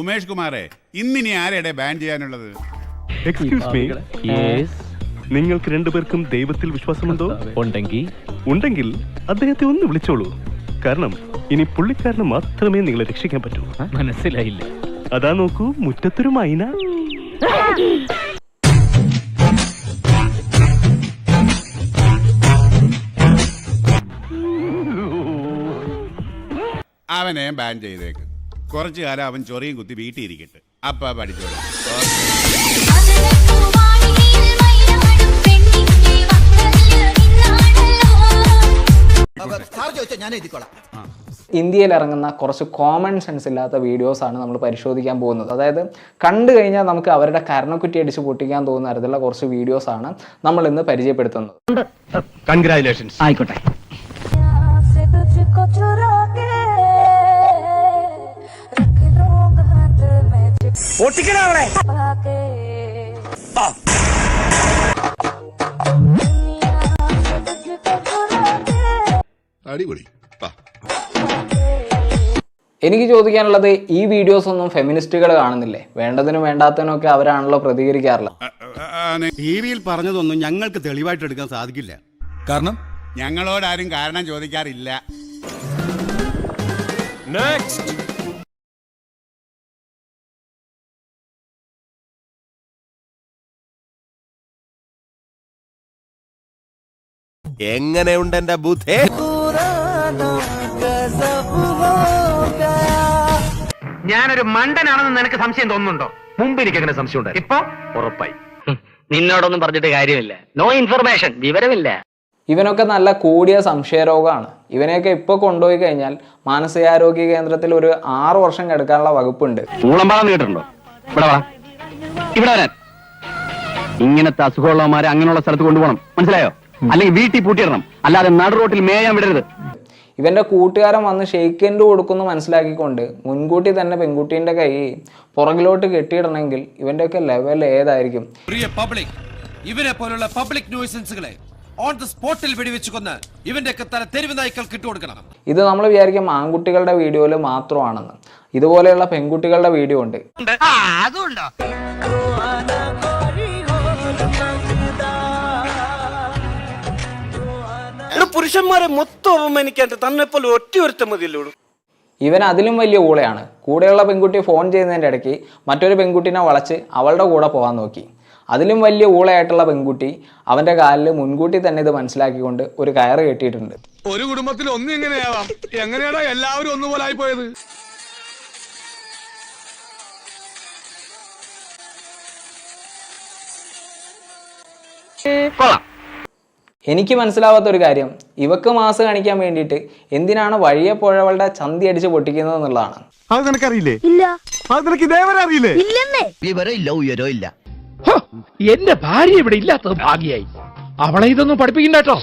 ഉമേഷ് കുമാറെ ഇന്നിനി ആരെയുടെ ബാൻ ചെയ്യാനുള്ളത്? എക്സ്ക്യൂസ് മീ നിങ്ങൾക്ക് രണ്ടുപേർക്കും ദൈവത്തിൽ വിശ്വാസമുണ്ടോ? ഉണ്ടെങ്കിൽ ഉണ്ടെങ്കിൽ അദ്ദേഹത്തെ ഒന്ന് വിളിച്ചോളൂ. കാരണം ഇനി പുള്ളിക്കാരന് മാത്രമേ നിങ്ങളെ രക്ഷിക്കാൻ പറ്റൂ. മനസ്സിലായില്ല. അതാ നോക്കൂ മുറ്റത്തൊരു മൈന. അവനെ ബാൻ ചെയ്തേക്ക്. കുറച്ചു കാലം അവൻ ചൊറിയും കുത്തി വീട്ടിൽ ഇരിക്കട്ടെ അപ്പ പഠിച്ചോളൂ. സാർ ഞാൻ എഴുതിക്കോളാം ഇന്ത്യയിൽ ഇറങ്ങുന്ന കുറച്ച് കോമൺ സെൻസ് ഇല്ലാത്ത വീഡിയോസാണ് നമ്മൾ പരിശോധിക്കാൻ പോകുന്നത്. അതായത് കണ്ടു കഴിഞ്ഞാൽ നമുക്ക് അവരുടെ കരണക്കുറ്റി അടിച്ച് പൊട്ടിക്കാൻ തോന്നുന്ന തരത്തിലുള്ള കുറച്ച് വീഡിയോസാണ് നമ്മൾ ഇന്ന് പരിചയപ്പെടുത്തുന്നത്. ആയിക്കോട്ടെ. പൊട്ടിക്കണോ അടിപൊളി. എനിക്ക് ചോദിക്കാനുള്ളത് ഈ വീഡിയോസ് ഒന്നും ഫെമിനിസ്റ്റുകൾ കാണുന്നില്ലേ? വേണ്ടതിനും വേണ്ടാത്തതിനും ഒക്കെ അവരാണല്ലോ പ്രതികരിക്കാറില്ല. ടി വിയിൽ പറഞ്ഞതൊന്നും ഞങ്ങൾക്ക് തെളിവായിട്ട് എടുക്കാൻ സാധിക്കില്ല. കാരണം? ഞങ്ങളോട് ആരും കാരണം ചോദിക്കാറില്ല. എങ്ങനെയുണ്ട് എന്റെ ബുദ്ധേ? ഞാനൊരു മണ്ടനാണെന്ന് നിനക്ക് സംശയം തോന്നുന്നുണ്ടോ? മുമ്പ് എനിക്ക് അങ്ങനെ സംശയം ഉണ്ട് ഇപ്പൊ ഉറപ്പായി. നിന്നോടൊന്നും പറഞ്ഞിട്ട് കാര്യമില്ല. നോ ഇൻഫർമേഷൻ വിവരമില്ല. ഇവനൊക്കെ നല്ല കൂടിയ സംശയരോഗമാണ് ഇവനെയൊക്കെ ഇപ്പൊ കൊണ്ടുപോയി കഴിഞ്ഞാൽ മാനസികാരോഗ്യ കേന്ദ്രത്തിൽ ഒരു ആറു വർഷം കിടക്കാനുള്ള വകുപ്പുണ്ട്. ഇങ്ങനത്തെ അസുഖമുള്ളവന്മാരെ അങ്ങനെയുള്ള സ്ഥലത്ത് കൊണ്ടുപോകണം. മനസ്സിലായോ? അല്ലെങ്കിൽ വീട്ടിൽ പൂട്ടിയിടണം. അല്ലാതെ നടു റോട്ടിൽ മേയാൻ വിടരുത്. ഇവന്റെ കൂട്ടുകാരൻ വന്ന് ഷെയ്ക്കൻഡ് കൊടുക്കുന്നു മനസ്സിലാക്കിക്കൊണ്ട് മുൻകൂട്ടി തന്നെ പെൺകുട്ടീന്റെ കൈ പുറകിലോട്ട് കെട്ടിയിടണമെങ്കിൽ ഒക്കെ ലെവൽ ഏതായിരിക്കും? പ്രിയ പബ്ലിക് ഇവരെ പോലുള്ള പബ്ലിക് ന്യൂസൻസുകളെ ഓൺ ദ സ്പോട്ടിൽ വെടിവെച്ച് കൊന്ന് ഇവന്റെ ഒക്കെ തല തെരുവ് നായ്ക്കൾ ഇട്ടുകൊടുക്കണം ഇത് നമ്മൾ വിചാരിക്കും ആൺകുട്ടികളുടെ വീഡിയോയിൽ മാത്രമാണെന്ന്. ഇതുപോലെയുള്ള പെൺകുട്ടികളുടെ വീഡിയോ ഉണ്ട്. പുരുഷന്മാരെ മൊത്തം അവമാനിക്കാണ്ട് തന്നെ പോലെ ഒറ്റ ഒരുത്തം മതിയല്ലോ ഇവൻ അതിലും വലിയ ഊളയാണ്. കൂടെയുള്ള പെൺകുട്ടി ഫോൺ ചെയ്യുന്നതിന്റെ ഇടയ്ക്ക് മറ്റൊരു പെൺകുട്ടിനെ വളച്ച് അവളുടെ കൂടെ പോകാൻ നോക്കി. അതിലും വലിയ ഊളയായിട്ടുള്ള പെൺകുട്ടി അവന്റെ കാലിൽ മുൻകൂട്ടി തന്നെ ഇത് മനസ്സിലാക്കിക്കൊണ്ട് ഒരു കയറ് കെട്ടിയിട്ടുണ്ട്. ഒരു കുടുംബത്തിൽ ഒന്നും എങ്ങനെയാവാം? എങ്ങനെയാണോ എല്ലാവരും ഒന്നുപോലെ ആയി പോയത് കൊള്ളാം. എനിക്ക് മനസ്സിലാവാത്ത ഒരു കാര്യം. ഇവക്ക് മാസ് കാണിക്കാൻ വേണ്ടിയിട്ട് എന്തിനാണ് വഴിയെ പുഴവളുടെ ചന്തി അടിച്ച് പൊട്ടിക്കുന്നത് എന്നുള്ളതാണ്. അത് നിനക്കറിയില്ലേ? അത് നിനക്ക് ഇതേവരെ അറിയില്ലേ? വിവരം ഇല്ല ഉയരോ ഇല്ല. എന്റെ ഭാര്യ ഇവിടെ ഇല്ലാത്തത് ഭാഗ്യായി. അവളെ ഇതൊന്നും പഠിപ്പിക്കണ്ട കേട്ടോ.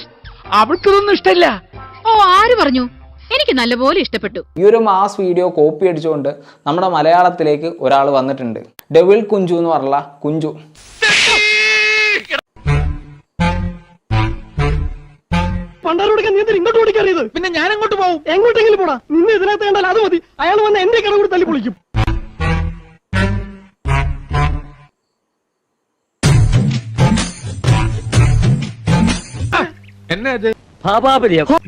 അവൾക്കിതൊന്നും ഇഷ്ടമില്ല ഓ ആര് പറഞ്ഞു? എനിക്ക് നല്ലപോലെ ഇഷ്ടപ്പെട്ടു. ഈ ഒരു മാസ് വീഡിയോ കോപ്പി അടിച്ചുകൊണ്ട് നമ്മുടെ മലയാളത്തിലേക്ക് ഒരാൾ വന്നിട്ടുണ്ട്. ഡെവിൾ കുഞ്ചു എന്ന് പറഞ്ഞ കുഞ്ചു. പണ്ടാരം കൊടുക്കാൻ നീ ഇങ്ങോട്ട് ഓടിക്കറിയത് പിന്നെ ഞാൻ എങ്ങോട്ട് പോകും എങ്ങോട്ടെങ്കിലും പോടാ. നിന്നെ ഇതിനകത്ത് കണ്ടാൽ അത് മതി. അയാൾ വന്ന് എന്റെ കട കൂടി തല്ലി പൊളിക്കും. എന്നാ ഇത്?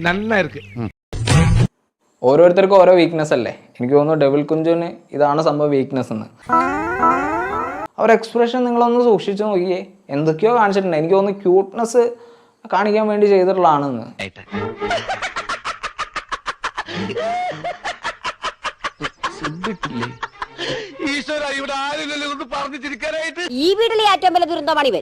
നന്നായിരിക്കും ഓരോരുത്തർക്കും ഓരോ വീക്ക്നെസ് അല്ലേ? എനിക്ക് തോന്നുന്നു ഡെവിൽ കുഞ്ചുവിന് ഇതാണ് സംഭവം വീക്ക്നെസ് എന്ന്. അവരുടെ എക്സ്പ്രഷൻ നിങ്ങളൊന്ന് സൂക്ഷിച്ചു നോക്കിയേ. എന്തൊക്കെയോ കാണിച്ചിട്ടുണ്ട്. എനിക്ക് തോന്നുന്നു ക്യൂട്ട്നെസ് കാണിക്കാൻ വേണ്ടി ചെയ്തിട്ടുള്ളതാണെന്ന്. ഈ വീട്ടിലെ ഏറ്റവും വലിയ ദുരന്തമാണ് ഇവൻ